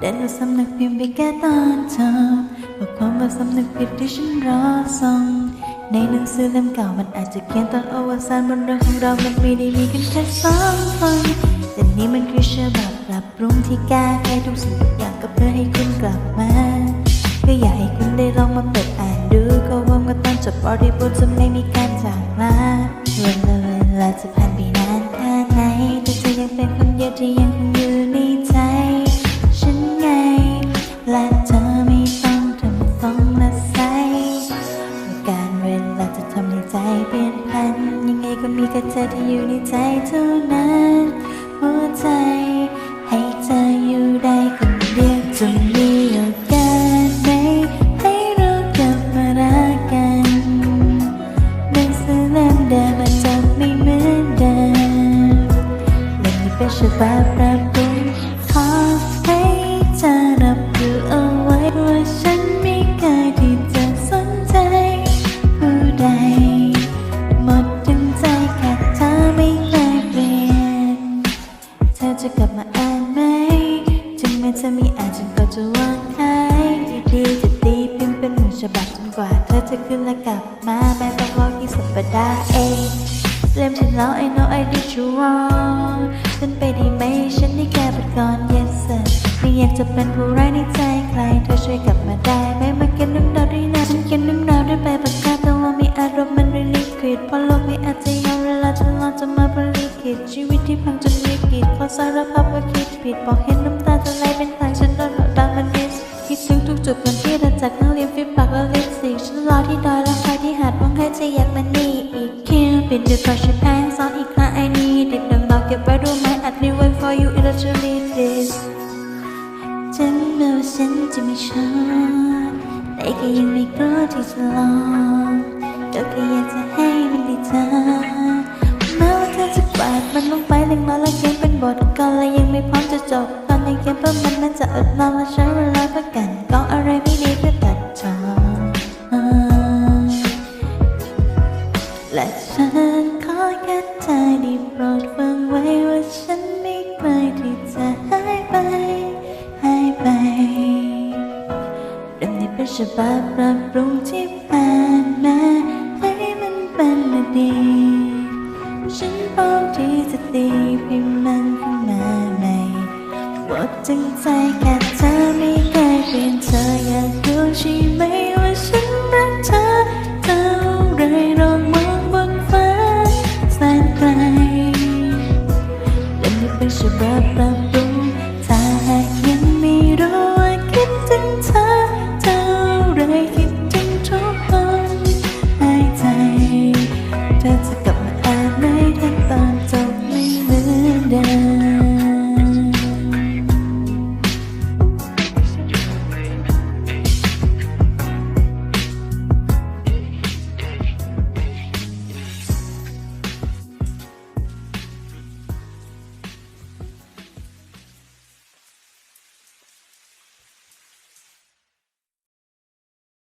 แต่เราสำนึกเพียไปแก้ตอนเช้าว่าความว่าสำนึกผิดที่ฉันรอซ่งในหนังสือเล่มเก่ามันอาจจะเขียนตอนอวสานบนเรื่องของเรามันไม่ได้มีกันแค่สองคนแต่นี่มันคือเชื่แบบปรับปรุงที่แก้ไขทุกสิ่งทุกอย่างก็เพื่อให้คุณกลับมาก็อยากให้คุณได้ลองมาเปิดอ่านดูก็ว่ามื่อตอนจบบริบูรณ์จะไม่มีการจากลาเวลาเวลาจะผ่านไปนานแค่ไหนแต่จะยังเป็นคนเดียวที่ยัง ค่เธอที่อยู่ในใจเท่านั้น หัวใจให้เธออยู่ได้คนเดียวจะมีโอกาสไหมให้เรากลับมารักกันหนังสือเล่มเดิมมันจะไม่เหมือนเดิมและนี่เป็นฉบับปรับปรุงขอให้ ม้เธอไม่อ่านฉันก็จะวางหายดีๆจะตีพิมพ์เป็นหนึ่งฉบับจนกว่าเธอจะขึ้นและกลับมาแม้ต้องรอกี่สัปดาห์เองเล่มฉันแล้ว I know I did you wrong เป็นไปได้ไหมฉันได้แค่ปัดก่อน yes sir ไม่อยากจะเป็นผู้ร้ายในใจใครเธอช่วยกลับมาได้ไหมมาเขียนเรื่องราวด้วยนะฉันเขียนเรื่องราวด้วยใบปากกาแต่ว่ามีอารมณ์มันรีลิคิดเพราะโลกไม่อาจจะยอมเวลาฉันรอจะมาบริคิดชีวิตที่พัง สารภาพว่าคิดผิดบอกเห็นน้ำตาจะไหลเป็นทางฉันโดนกดดันมันดิสคิดถึงทุกจุดวันที่เราจากนั่งเรียนฟิปปากและลิปสติฉันรอที่ดอยแล้วคอยที่หาดหวังให้เธอยากมานี่อีกคิวปิดด้วย crush your pants ซ้อนอีกครั้ง I need it ดังเราเก็บไว้รู้ไหม I'd live wait for you it actually this ถึงแม้ว่าฉันจะไม่ชอบแต่ก็ยังไม่กลัวที่จะลองก็แค่อยากจะให้มันได้เจอ จบตอนยังเขียนเพื่อมันมันจะอึดนอนและใช้เวลาเพื่อกันกองอะไรไม่ดีก็ตัดจอและฉันขอแค่เธอได้โปรดฟังไว้ว่าฉันไม่เคยที่จะหายไปหายไปเรื่องนี้เป็นฉบับปรับปรุงที่ผ่านมาให้มันเป็นอดีตฉันพร้อมที่จะตีพิมพ์มัน จึงใจแค่เธอไม่เคยเปลี่ยนเธออยากรู้ใช่ไหม